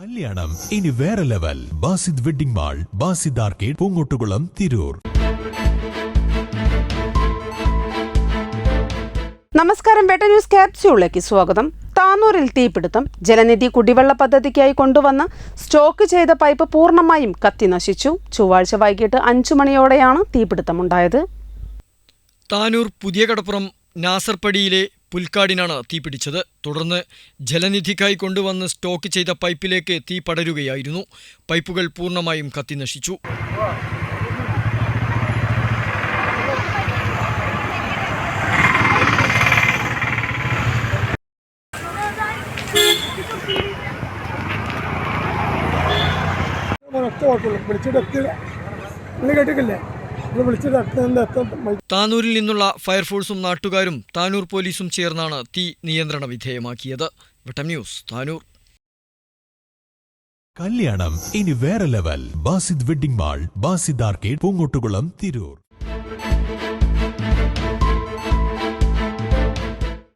കല്യാണം. ഇനി വേറെ level. Basid wedding mall Basid arcade Poongottukulam Tirur. നമസ്കാരം ബെട്ട ന്യൂസ് ക്യാപ്സ്യൂളിലേക്ക് സ്വാഗതം. താനൂരിൽ തീപിടുത്തം. ജലനിധി കുടിവെള്ള പദ്ധതിക്കായി കൊണ്ടുവന്ന സ്റ്റോക്ക് ചെയ്ത പൈപ്പ് പൂർണമായും കത്തി നശിച്ചു. ചൊവ്വാഴ്ച വൈകിട്ട് അഞ്ചു മണിയോടെയാണ് തീപിടുത്തം തീപിടുത്തമുണ്ടായത്. താനൂർ പുതിയ കടപ്പുറം നാസർപ്പടിയിലെ പുൽക്കാടിനാണ് തീപിടിച്ചത് തുടർന്ന് ജലനിധിക്കായി കൊണ്ടുവന്ന് സ്റ്റോക്ക് ചെയ്ത പൈപ്പിലേക്ക് തീ പടരുകയായിരുന്നു. പൈപ്പുകൾ പൂർണമായും കത്തിനശിച്ചു ഓട്ടുള്ളൂ വിളിച്ചിട്ട് കേട്ടിട്ടില്ലേ? താനൂരിൽ നിന്നുള്ള ഫയർഫോഴ്സും നാട്ടുകാരും താനൂർ പോലീസും ചേർന്നാണ് തീ നിയന്ത്രണ വിധേയമാക്കിയത്. വിട്ടം ന്യൂസ് താനൂർ. കല്യാണം ഇനി വേറെ level. Basid wedding mall Basid arcade Poongottukulam Tirur.